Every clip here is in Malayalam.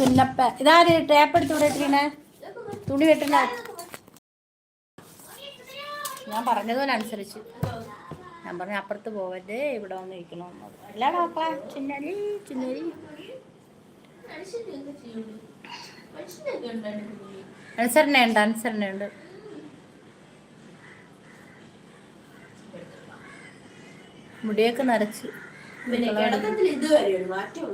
സുന്നപ്പ ഇതാര് ടേപ്പ് എടുത്ത് ഇവിടെ തുണി വെട്ടണ ഞാൻ പറഞ്ഞതുപോലെ അനുസരിച്ച് ഞാൻ പറഞ്ഞ അപ്പുറത്ത് പോവരുത് ഇവിടെ വന്ന് ഇരിക്കണമെന്നത് അല്ല അപ്പ ചിന്നരി ചിന്നരി. അനുസരണയുണ്ട് അനുസരണയുണ്ട്. മുടിയൊക്കെ നരച്ച്. കിടക്കത്തിൽ ഇതുവരെയാണ് മാറ്റം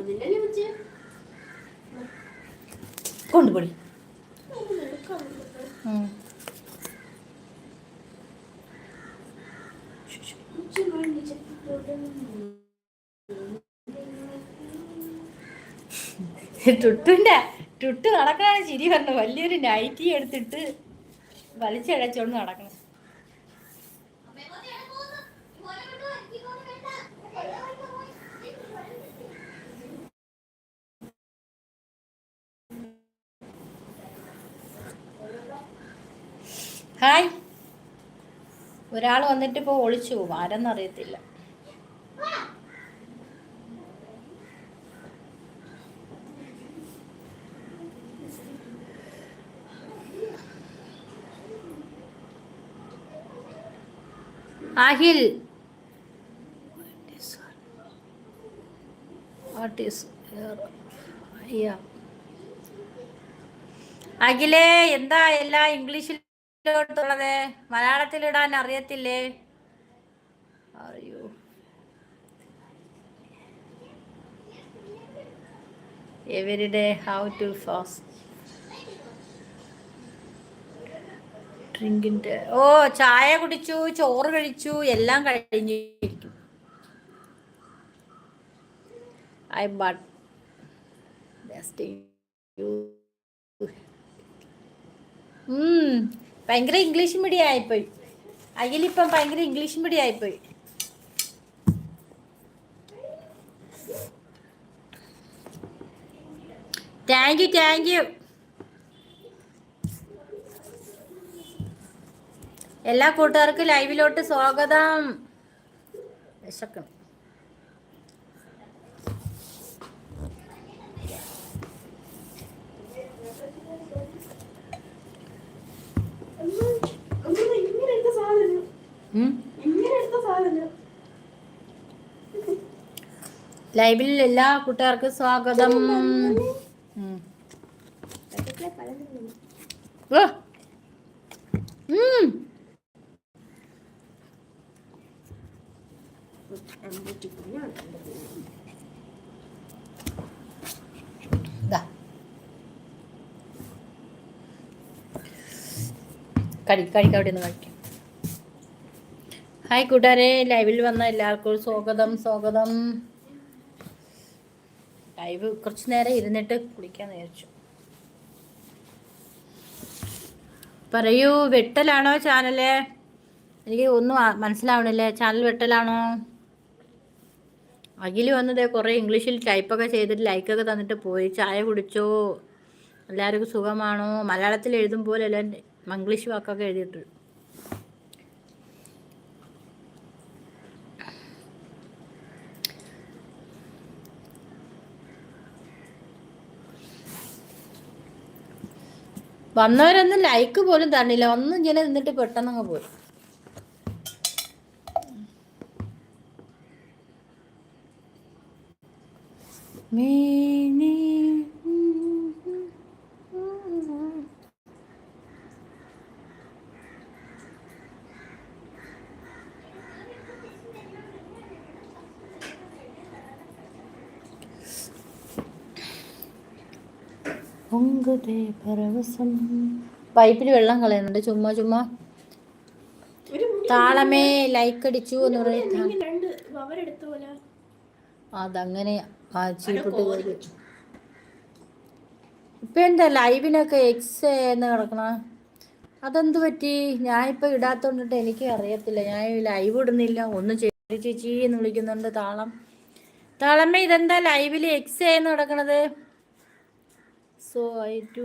ചെറുപ്പം ടുട്ടുന്റെ ടുട്ട് നടക്കണ ചിരി പറഞ്ഞു. വലിയൊരു നൈറ്റി എടുത്തിട്ട് വലിച്ചഴച്ചോണ്ട് നടക്കണം. ഹായ്. ഒരാൾ വന്നിട്ട് ഇപ്പോൾ ഒളിച്ചു പോകും ആരെന്നറിയത്തില്ല ഈസ് അഖിലേ എന്താ എല്ലാം ഇംഗ്ലീഷിലോട്ടുള്ളത് മലയാളത്തിലിടാൻ അറിയത്തില്ലേ? അറിയൂ every day how to fast. ഡ്രിങ്കിന്റെ ഓ ചായ കുടിച്ചു ചോറ് കഴിച്ചു എല്ലാം കഴിഞ്ഞിരിക്കും ഐ ബട്ട് ഭയങ്കര ഇംഗ്ലീഷ് മീഡിയം ആയിപ്പോയി. അഖിലിപ്പം ഭയങ്കര ഇംഗ്ലീഷ് മീഡിയം ആയിപ്പോയി. താങ്ക് യു താങ്ക് യു എല്ലാ കൂട്ടുകാർക്കും ലൈവിലോട്ട് സ്വാഗതം. വിശക്കണം അമ്മ ഇങ്ങനെ എടുത്ത സാധനം ഉം? ഇങ്ങനെ എടുത്ത സാധനം ലൈവിൽ എല്ലാ കൂട്ടുകാർക്കും സ്വാഗതം. ഉം. നിന്ന് പലതും ഓ. ഉം. അമ്പൂറ്റി കുഞ്ഞാണ് ദാ. കഴി കഴിക്ക അവിടെ നിന്ന് കഴിക്കും ഹായ് കൂട്ടുകാരെ ലൈവിൽ വന്ന എല്ലാവർക്കും സ്വാഗതം സ്വാഗതം. ലൈവ് കുറച്ച് നേരം ഇരുന്നിട്ട് കുളിക്കാൻ വിചാരിച്ചു. പറയൂ വെട്ടലാണോ ചാനൽ? എനിക്ക് ഒന്നും മനസ്സിലാവണില്ലേ. ചാനൽ വെട്ടലാണോ? അഖിൽ വന്നത് കുറേ ഇംഗ്ലീഷിൽ ടൈപ്പൊക്കെ ചെയ്തിട്ട് ലൈക്കൊക്കെ തന്നിട്ട് പോയി. ചായ കുടിച്ചോ? എല്ലാവർക്കും സുഖമാണോ? മലയാളത്തിൽ എഴുതും പോലെ എല്ലാം മംഗ്ലീഷ് വാക്കൊക്കെ എഴുതിയിട്ട് വന്നവരൊന്നും ലൈക്ക് പോലും തന്നില്ല. ഒന്നും ഇങ്ങനെ നിന്നിട്ട് പെട്ടെന്ന് അങ്ങ് പോയി. മേനി പൈപ്പിൽ വെള്ളം കളയുന്നുണ്ട്. ചുമ്മാ ചുമ്മാ. താളമേ ലൈക്ക് അടിച്ചു എന്ന് പറയുന്നത് അതങ്ങനെ ചീപ്പിട്ട് ഇപ്പൊ എന്താ ലൈവിനൊക്കെ എക്സ് എന്ന് കിടക്കണ? അതെന്ത് പറ്റി? ഞാൻ ഇപ്പൊ ഇടാത്തോണ്ടിട്ട് എനിക്ക് അറിയത്തില്ല. ഞാൻ ലൈവ് ഇടുന്നില്ല. ഒന്ന് ചേച്ചി ചേച്ചി എന്ന് വിളിക്കുന്നുണ്ട് താളം. താളമ്മ ഇതെന്താ ലൈവിൽ എക്സ് എന്ന് കിടക്കണത്? So I to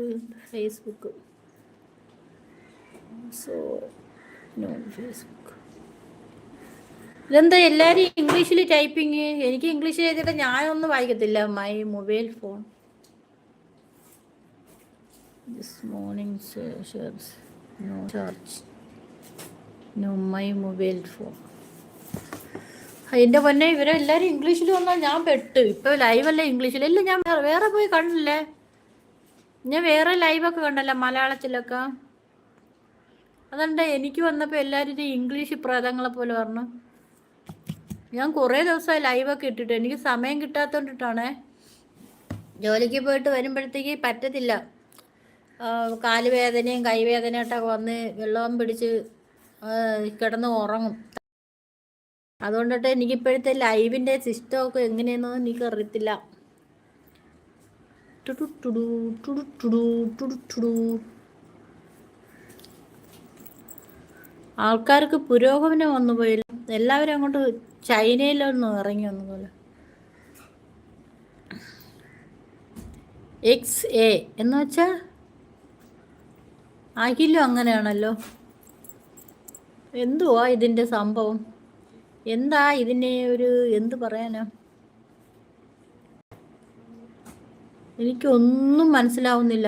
Facebook so no Facebook ഇതെന്താ എല്ലാവരും ഇംഗ്ലീഷിൽ ടൈപ്പിങ് എനിക്ക് ഇംഗ്ലീഷ് എഴുതിയിട്ട് ഞാനൊന്നും വായിക്കത്തില്ല. My mobile phone this morning no charge no my mobile phone എന്റെ പൊന്നെ ഇവരെല്ലാവരും ഇംഗ്ലീഷിൽ വന്നാൽ ഞാൻ പെട്ട്. ഇപ്പോൾ ലൈവല്ലേ ഇംഗ്ലീഷിൽ ഇല്ല ഞാൻ വേറെ പോയി കണ്ടില്ലേ ഞാൻ വേറെ ലൈവൊക്കെ കണ്ടല്ലോ മലയാളത്തിലൊക്കെ. അതുകൊണ്ട് എനിക്ക് വന്നപ്പോൾ എല്ലാവരും ഇംഗ്ലീഷ് പ്രേതങ്ങളെ പോലെ പറഞ്ഞു. ഞാൻ കുറേ ദിവസമായി ലൈവൊക്കെ ഇട്ടിട്ട് എനിക്ക് സമയം കിട്ടാത്തോണ്ടിട്ടാണേ. ജോലിക്ക് പോയിട്ട് വരുമ്പോഴത്തേക്ക് പറ്റത്തില്ല. കാലുവേദനയും കൈവേദനയായിട്ടൊക്കെ വന്ന് വെള്ളം പിടിച്ച് കിടന്ന് ഉറങ്ങും. അതുകൊണ്ടിട്ട് എനിക്കിപ്പോഴത്തെ ലൈവിന്റെ സിസ്റ്റമൊക്കെ എങ്ങനെയെന്നൊന്നും എനിക്ക് അറിയത്തില്ല ആൾക്കാർക്ക് പുരോഗമനം വന്നു പോയില്ല എല്ലാവരും അങ്ങോട്ട് ചൈനയിലൊന്നും ഇറങ്ങി വന്നു പോലെ എക്സ് എ എന്ന് വെച്ചാൽ അഖിലും അങ്ങനെയാണല്ലോ എന്തുവാ ഇതിന്റെ സംഭവം എന്താ ഇതിനെ ഒരു എന്ത് പറയാനാ എനിക്കൊന്നും മനസ്സിലാവുന്നില്ല.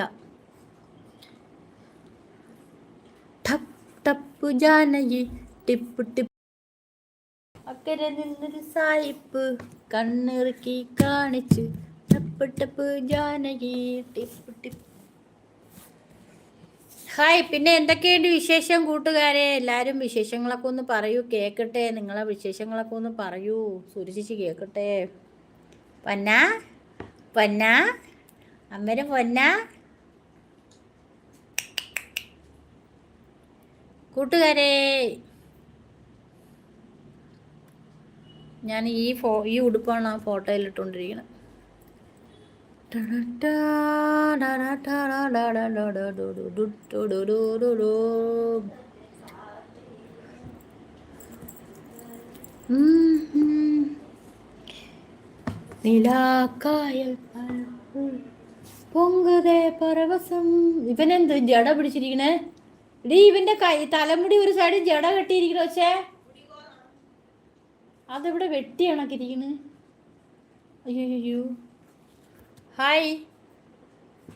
അക്കരെ നിന്നൊരു സായിപ്പ് കണ്ണിറുക്കി കാണിച്ച് ടപ്പ് ടപ്പ് ജാനകി ടിപ്പ് ടിപ്പ്. ഹായ് പിന്നെ എന്തൊക്കെയുണ്ട് വിശേഷം കൂട്ടുകാരെ? എല്ലാവരും വിശേഷങ്ങളൊക്കെ ഒന്ന് പറയൂ കേൾക്കട്ടെ നിങ്ങളെ വിശേഷങ്ങളൊക്കെ ഒന്ന് പറയൂ. സൂചിച്ച് കേൾക്കട്ടെ പന്ന? പൊന്ന? അമ്മേരെ പൊന്ന. കൂട്ടുകാരെ ഞാൻ ഈ ഫോ ഈ ഉടുപ്പാണ് ആ ഫോട്ടോയിൽ ഇട്ടുകൊണ്ടിരിക്കുന്നത് നിലാക്കായൽ പൊങ്കുതേ പരവസം. ഇവനെന്ത് ജട പിടിച്ചിരിക്കണേ? ഡീ ഇവന്റെ കൈ തലമുടി ഒരു സൈഡിൽ ജട കെട്ടിയിരിക്കണ പക്ഷേ അതെവിടെ വെട്ടി കണക്കിരിക്കണ് അയ്യോ അയ്യോ ഹായ്.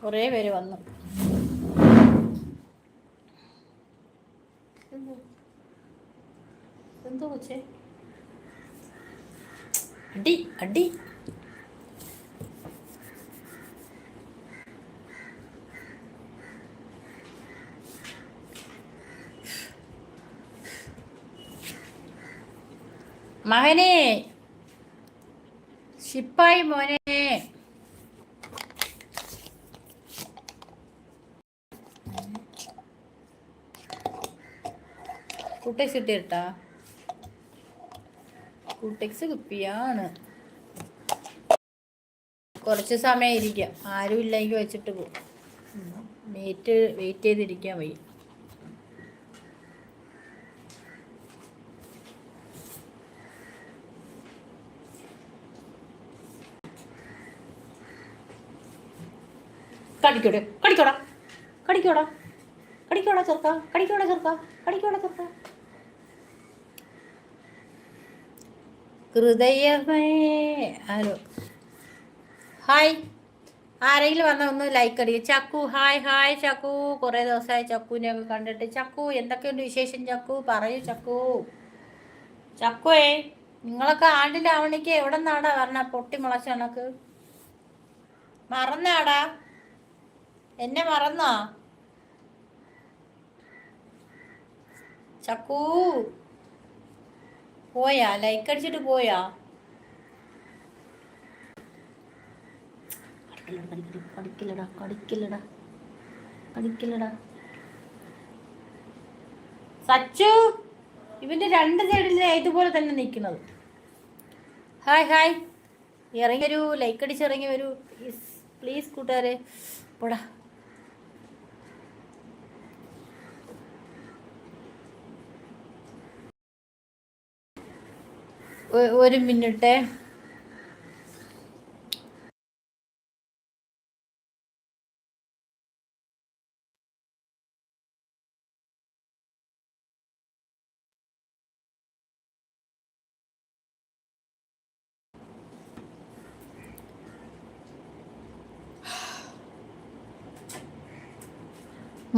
കുറേ പേര് വന്നു. എന്തോ കൊച്ചേ? അടി അടി. മകനെ. ശിപ്പായി മോനെ. കൂട്ടെക്സ് കിട്ടിയിട്ടാ കൂട്ടെക്സ് കുപ്പിയാണ് കുറച്ച് സമയം ഇരിക്കാം ആരും ഇല്ലെങ്കിൽ വെച്ചിട്ട് പോകും വെയിറ്റ് വെയിറ്റ് ചെയ്തിരിക്കാൻ വയ്യ. കടിക്കോടെ? കടിക്കോടാ. കടിക്കോടാ. കടിക്കോടാ ചെറുക്ക. കടിക്കോടാ ചെറുക്ക. കടിക്കോടാ ചെറുക്ക. ഹൃദയമേ. Hello hi. ആരെങ്കിലും വന്ന ഒന്ന് ലൈക്ക് അടിക്കുക ചക്കു ഹായ് ഹായ് ചക്കു. കുറേ ദിവസമായി ചക്കുവിനെ ഒക്കെ കണ്ടിട്ട്. ചക്കു എന്തൊക്കെയുണ്ട് വിശേഷം ചക്കു? പറയൂ ചക്കു. ചക്കുവേ നിങ്ങളൊക്കെ ആണ്ടിലാവണിക്ക് എവിടെ നിന്നാടാ പറഞ്ഞ പൊട്ടി മുളച്ച മറന്നാടാ. എന്നെ മറന്നോ? ചക്കൂ. പോയാ? ലൈക്ക് അടിച്ചിട്ട് പോയാ? കടിക്കില്ലടാ കടിക്കില്ലടാ കടിക്കില്ലടാ സച്ചു ഇവന്റെ രണ്ട് സൈഡിൽ ഇതുപോലെ തന്നെ നിൽക്കുന്നത്. Hi hi. ഇറങ്ങി വരൂ ലൈക്ക് അടിച്ച് ഇറങ്ങി വരൂ. പ്ലീസ് പ്ലീസ് കൂട്ടുകാരെ. പോടാ. ഒരു മിനിറ്റ്.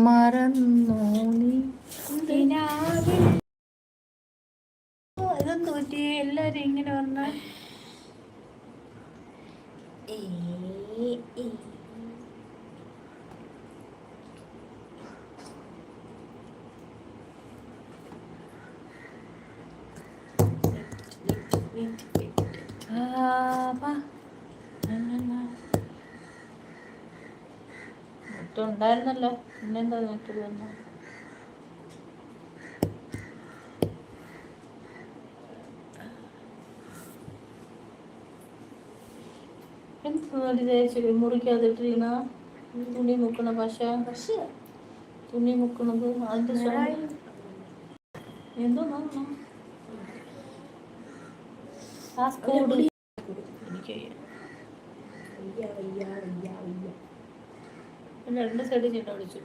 മറന്നോ നീ ഇങ്ങനെ വന്ന? ഉണ്ടായിരുന്നല്ലോ പിന്നെന്താ മറ്റൊരു വന്ന എന്ത് മുറിക്കാതിട്ടിരിക്കണ തുണി മുക്കണ പക്ഷേ തുണി മുക്കണത് അതിന്റെ എന്തോ രണ്ട് സൈഡ് ചീട്ട വിളിച്ചു.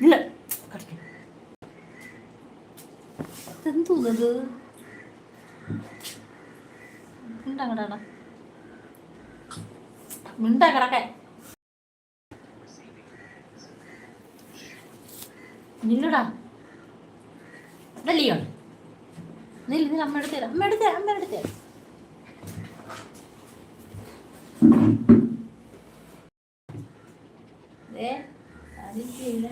ഇല്ല. കടിക്കണം ഇതെന്തൂന്നത് മിണ്ടങ്ങടാ മിണ്ട കിടക്കാൻ ഏ അതില്ല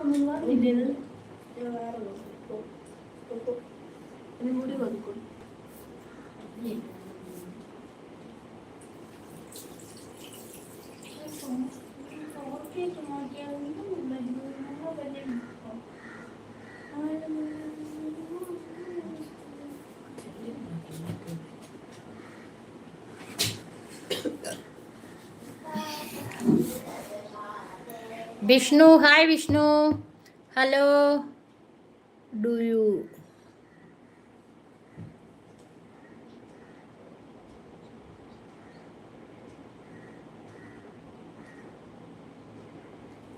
എന്നെ തോന്നുന്നു ഇല്ലേത് വേറെ നോക്കാം. പോ, പോ, പോ. ഇനി കൂടി വതുക്കും Vishnu hi Vishnu hello do you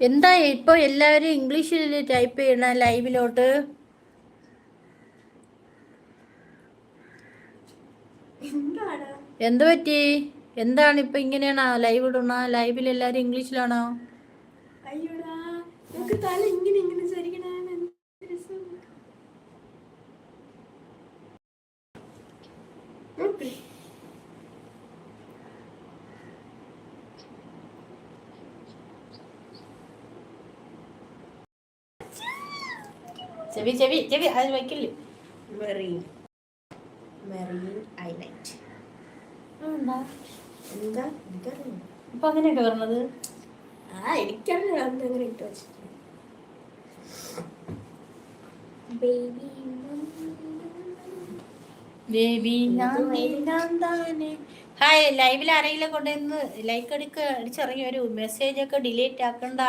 എന്താ ഇപ്പോൾ എല്ലാവരും ഇംഗ്ലീഷിൽ ടൈപ്പ് ചെയ്യണം ലൈവിലോട്ട് എന്ത് പറ്റി? എന്താണ് ഇപ്പൊ ഇങ്ങനെയാണോ ലൈവ് ഇടണോ? ലൈവിൽ എല്ലാവരും ഇംഗ്ലീഷിലാണോ? തല ഇങ്ങനെ ഇങ്ങനെ ചരിക്കണാണ് എന്ത്. ചെവി ചെവി ചെവി അത് വയ്ക്കില്ലേ? മെറീൻ മെറീൻ ഐലൈറ്റ് എന്താ? എനിക്കറിയാം അപ്പൊ അങ്ങനെയൊക്കെ പറഞ്ഞത് ആ എനിക്കറിയാം അങ്ങനെ ഇട്ട് വെച്ചിട്ട്. ഹായ് ലൈവിൽ ആരെങ്കിലും കൊണ്ടുവന്ന് ലൈക്ക് അടിക്ക അടിച്ചിറങ്ങി വരൂ. മെസ്സേജ് ഒക്കെ ഡിലീറ്റ് ആക്കണ്ട.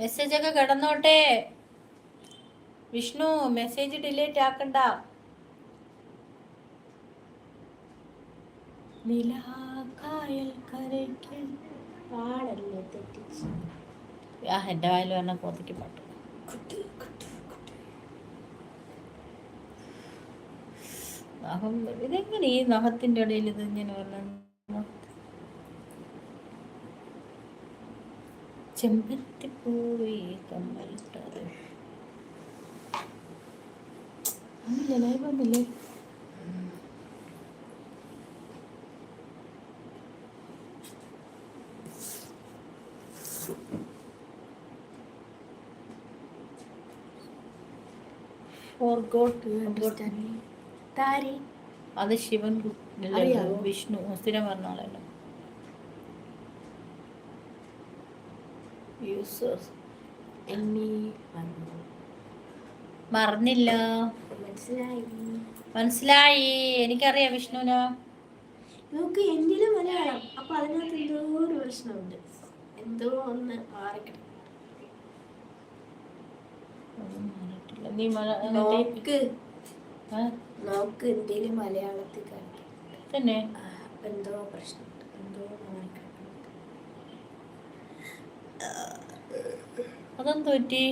മെസ്സേജ് ഒക്കെ കിടന്നോട്ടെ. വിഷ്ണു മെസ്സേജ് ഡിലീറ്റ് ആക്കണ്ട. നിലാക്കായൽ കരയ്ക്ക് പാടല്ലേ തെറ്റിച്ച്? ആ എന്റെ വായിൽ പറഞ്ഞ പോത്തിക്ക് പാട്ട്. നഖം ഇതെങ്ങനെ ഈ നഖത്തിന്റെ ഇടയിൽ ഇത് ഇങ്ങനെ വരണം? ചെമ്പത്തിപ്പൂവേ കമ്മലിട്ടത്. വന്നില്ലേ? ലൈവ് വന്നില്ലേ ഫോർഗോട്ട് താരി? അത് ശിവൻ? വിഷ്ണു സ്ഥിരം പറഞ്ഞ ആളല്ലോ. യൂസേഴ്സ് എന്നീ പറഞ്ഞു? മറന്നില്ല. മനസ്സിലായി. മനസ്സിലായി. എനിക്കറിയാം വിഷ്ണുവിന്. നമുക്ക് എന്തിലും മലയാളം. അപ്പൊ അതിനകത്ത് എന്തോ ഒരു പ്രശ്നമുണ്ട്. എന്തോ ഒന്ന് മാറിയിട്ടില്ല. നീ നോക്ക്. നോക്ക് എന്തേലും മലയാളത്തിൽ തന്നെ? എന്തോ പ്രശ്നം. എന്തോ അതെന്ത് പറ്റി?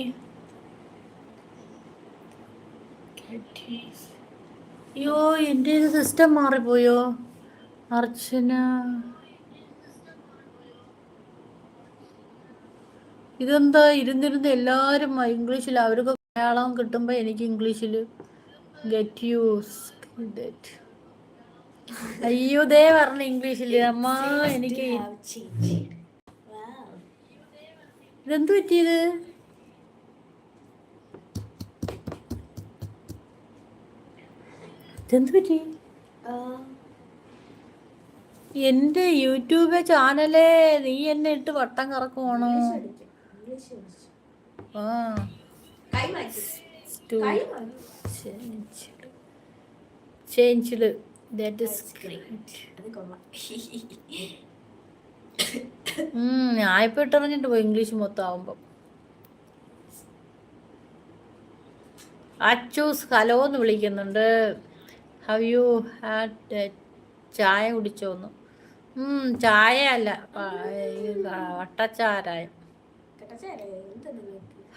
അയ്യോ എന്റെ സിസ്റ്റം മാറിപ്പോയോ? അർച്ചന. ഇതെന്താ? ഇരുന്നിരുന്ന് എല്ലാവരും ഇംഗ്ലീഷിൽ അവർക്ക് മലയാളം കിട്ടുമ്പോൾ എനിക്ക് ഇംഗ്ലീഷിൽ ഗെറ്റ് യൂസ് അയ്യോ ദേ പറഞ്ഞു ഇംഗ്ലീഷിൽ അമ്മ എനിക്ക്. ഇതെന്ത് പറ്റിയത്? ഇതെന്ത് പറ്റി? എന്റെ യൂട്യൂബ് ചാനലേ നീ എന്നെ ഇട്ട് വട്ടം കറക്കുവാണോ. ആ. ടു കൈ മാറ്റി. ചേഞ്ച്ഡ് ചേഞ്ച്ഡ് ദാറ്റ് ഇസ് അത് കൊള്ളാം. ഞാൻ ഇപ്പൊ ഇട്ടറിഞ്ഞിട്ട് പോയി ഇംഗ്ലീഷ് മൊത്തം ആവുമ്പം അച്ചൂസ് ഹലോ എന്ന് വിളിക്കുന്നുണ്ട് ഹവ് യു ഹാഡ് ചായ കുടിച്ചോന്നു? ചായ അല്ല വട്ടച്ചാരായ?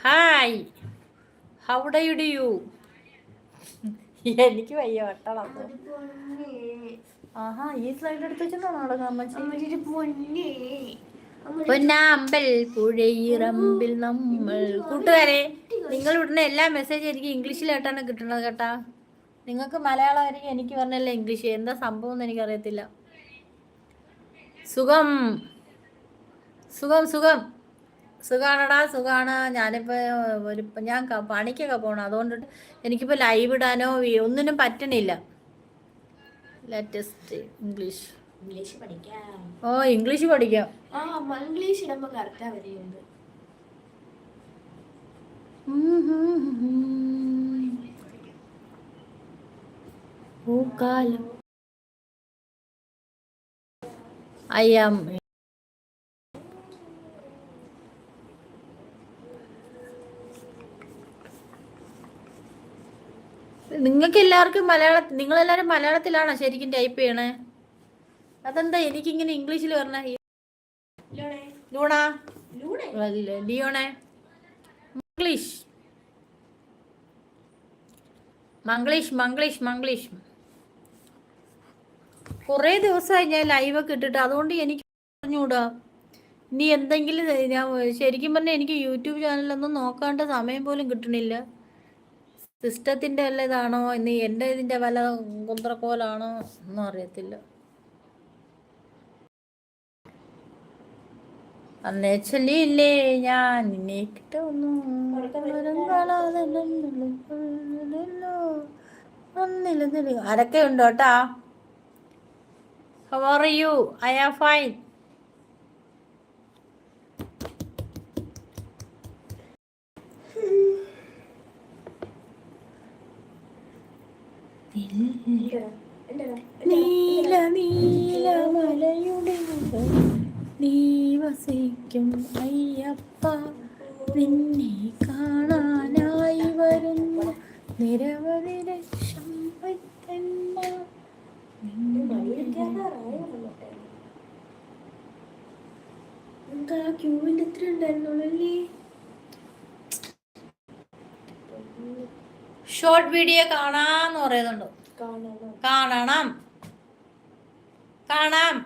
ഹായ് യു എനിക്ക് വയ്യ വട്ടളം ആഹാ ഈ സ്ലൈഡ് എടുത്ത് വെച്ചിട്ടാണോ പൊന്നാമ്പൽ പുഴയിറമ്പിൽ നമ്മൾ. കൂട്ടുകാരെ നിങ്ങൾ ഉടനെ എല്ലാ മെസ്സേജ് എനിക്ക് ഇംഗ്ലീഷിലായിട്ടാണ് കിട്ടുന്നത് കേട്ടാ. നിങ്ങൾക്ക് മലയാളം ആയിരിക്കും എനിക്ക് പറഞ്ഞല്ലേ ഇംഗ്ലീഷ്? എന്താ സംഭവം എന്ന് എനിക്കറിയത്തില്ല. സുഖം. സുഖം സുഖം. സുഖാണടാ സുഖാണ്. ഞാനിപ്പോൾ ഒരു ഞാൻ പണിക്കൊക്കെ പോകണം അതുകൊണ്ട് എനിക്കിപ്പോൾ ലൈവ് ഇടാനോ ഒന്നിനും പറ്റണില്ല. ലേറ്റസ്റ്റ് ഇംഗ്ലീഷ് ഇംഗ്ലീഷ് പഠിക്കാം. ഓ ഇംഗ്ലീഷ് പഠിക്കാം. ആ മംഗ്ലീഷ് ഇടുമ്പോ കറക്റ്റാ വരുന്നുണ്ട് പൂക്കാലം. ഐ ആം നിങ്ങൾക്ക് എല്ലാവർക്കും മലയാള നിങ്ങളെല്ലാവരും മലയാളത്തിലാണോ ശരിക്കും ടൈപ്പ് ചെയ്യണേ? അതെന്താ എനിക്കിങ്ങനെ ഇംഗ്ലീഷിൽ പറഞ്ഞ ലോണേ. ലിയോണെ. മംഗ്ലീഷ്. മംഗ്ലീഷ് മംഗ്ലീഷ് മംഗ്ലീഷ്. കുറേ ദിവസമായി ഞാൻ ലൈവൊക്കെ ഇട്ടിട്ട് അതുകൊണ്ട് എനിക്ക് പറഞ്ഞുകൂടാ ഇനി എന്തെങ്കിലും ഞാൻ ശരിക്കും പറഞ്ഞാൽ എനിക്ക് യൂട്യൂബ് ചാനലൊന്നും നോക്കാണ്ട് സമയം പോലും കിട്ടണില്ല. സിസ്റ്റത്തിന്റെ വല്ല ഇതാണോ? ഇനി എന്റെ ഇതിന്റെ വല്ല കുന്ത്രക്കോലാണോ ഒന്നും അറിയത്തില്ല. അന്നേ ചൊല്ലിയില്ലേ ഞാൻ നിന്നെ കിട്ടുന്നു ആരൊക്കെ ഉണ്ട് കേട്ടാ how are you I am fine നീല നീല മലയുടെ മുകളിൽ നീ വസിക്കും അയ്യപ്പ നിന്നെ കാണാനായി വരുന്നു. നിരവധി ലക്ഷം ഭക്തന്മാർ എന്താ ക്യൂവിന്റെ എത്ര ഉണ്ടായിരുന്നുള്ളല്ലേ? ഷോർട്ട് വീഡിയോ കാണാന്ന് പറയുന്നുണ്ടോ. കാണണം. കാണണം. കാണാം.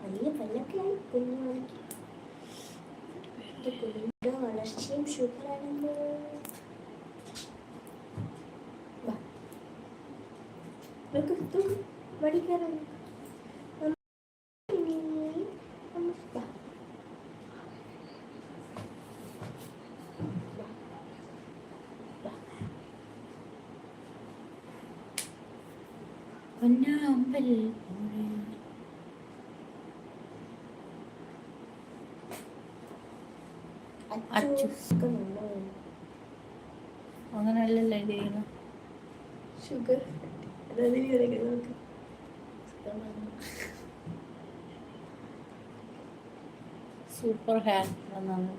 വലിയ പല്ലൊക്കെയായി കുഞ്ഞു മണിക്ക് എന്റെ കുഞ്ഞിന്റെ വളർച്ചയും ഷുഗറാണെന്ന് പഠിക്കാറുണ്ട് പൊന്നാമ്പൽ. അങ്ങനെയല്ലല്ലോ എഴുതിയിരിക്കുന്നത് ഷുഗർ സൂപ്പർ ഹാൻഡ് എന്നാണ്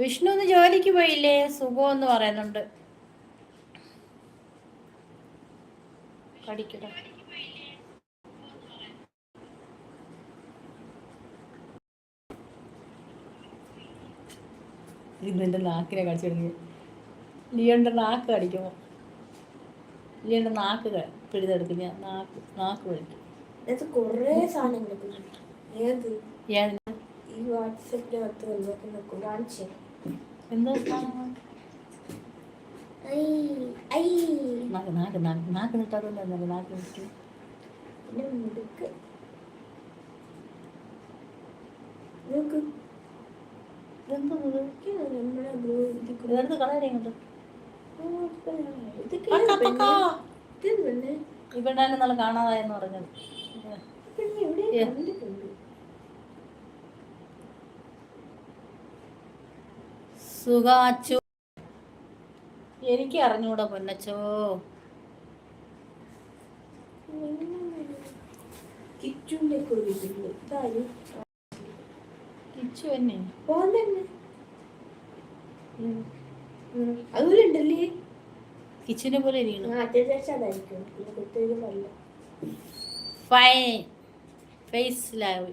വിഷ്ണു ഒന്ന് ജോലിക്ക് പോയില്ലേ? സുഖം എന്ന് പറയുന്നുണ്ട്. കടിക്കട ഇന്നെന്റെ നാക്കിനെ കടിച്ചു തുടങ്ങി ലിയോന്റെ നാക്ക് കടിക്കുമോ ലിയോന്റെ നാക്ക് പിടിതെടുക്കും ഞാൻ നാക്ക് നാക്ക് പിടിക്കും ഇത് കുറേ സാധനങ്ങൾ ഏത്? ഞാൻ ഈ വാട്സപ്പിനകത്ത് വന്നേക്കുന്ന കാണിച്ചേ എന്തോ നാക്ക് നാക്ക് നാക്ക് നാക്ക് നിട്ടാറുണ്ട് എന്നല്ല നാക്ക് നിൽക്കും പിന്നെ മുടുക്ക്. നോക്ക്. ഇതെന്തോ ഇത്? ഇതൊക്കെയാണ് നമ്മുടെ ബ്രോ ഇത് ഇതെടുത്ത് കളയാൻ ഇങ്ങോട്ട് ഇതൊക്കെ പക്ക, പക്ക. ഇത് തന്നെ ഇവിടെ നല്ല കാണാതായെന്ന് പറഞ്ഞത് പിന്നെ എവിടെ ഏ. കണ്ടിട്ടുണ്ട് സുഖാച്ചു. എനിക്ക് അറിഞ്ഞൂടെ പൊന്നച്ചോ കിച്ചു തന്നെ. ഉണ്ടല്ലേ? കിച്ചുനെ പോലെ ഫൈൻ ഫേസ് ലാവ്.